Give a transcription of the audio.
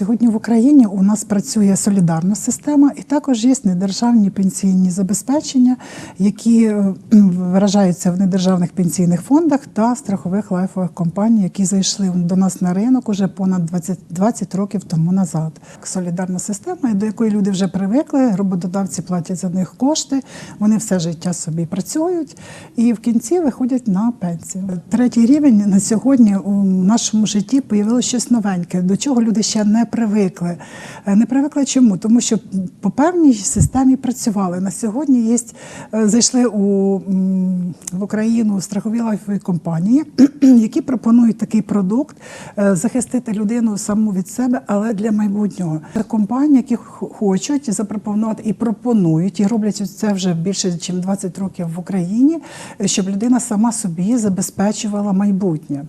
Сьогодні в Україні у нас працює солідарна система, і також є недержавні пенсійні забезпечення, які е, виражаються в недержавних пенсійних фондах та страхових лайфових компаній, які зайшли до нас на ринок уже понад 20, 20 років тому назад. Солідарна система, до якої люди вже привикли, роботодавці платять за них кошти, вони все життя собі працюють і в кінці виходять на пенсію. Третій рівень на сьогодні у нашому житті появилося щось новеньке, до чого люди ще не привикли. Е, Не привикли чому? Тому що по певній системі працювали. На сьогодні є, е, зайшли у, в Україну страхові лайфові компанії, які пропонують такий продукт е, захистити людину саму від себе, але для майбутнього. Компанії, які хочуть запропонувати і пропонують, і роблять це вже більше ніж 20 років в Україні, щоб людина сама собі забезпечувала майбутнє.